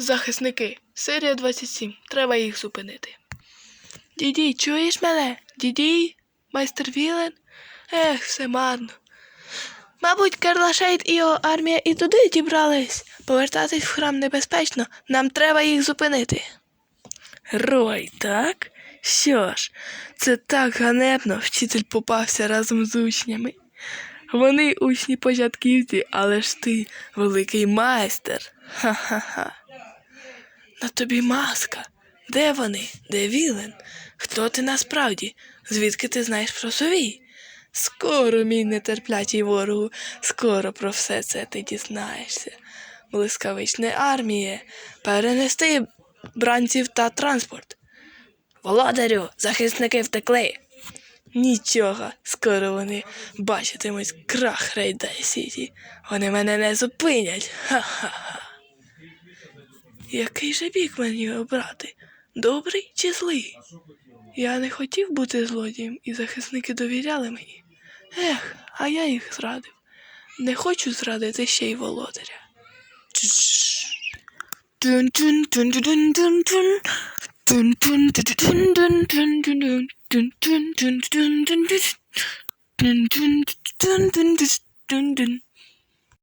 Захисники. Серія 27. Треба їх зупинити. Дідій, чуєш мене? Дідій? Майстер Вілен? Ех, все марно. Мабуть, Карлашейд і його армія і туди дібрались. Повертатись в храм небезпечно. Нам треба їх зупинити. Рой, так? Що ж, це так ганебно, вчитель попався разом з учнями. Вони учні початківці, але ж ти великий майстер. Ха-ха-ха. На тобі маска. Де вони? Де Вілен? Хто ти насправді? Звідки ти знаєш про совій? Скоро, мій нетерплячий ворогу, скоро про все це ти дізнаєшся. Блискавичне арміє, перенести бранців та транспорт. Володарю, захисники втекли. Нічого, скоро вони бачитимуть крах Рейдай Сіті. Вони мене не зупинять. Ха-ха-ха. Який же бік мені обрати? Добрий чи злий? Я не хотів бути злодієм, і захисники довіряли мені. Ех, а я їх зрадив. Не хочу зрадити ще й володаря. Тун-тун-тун-тун-тун-тун. Тун-тун-тун-тун-тун-тун-тун. Тун-тун-тун-тун-тун-тун. Тун-тун-тун-тун-тун-тун.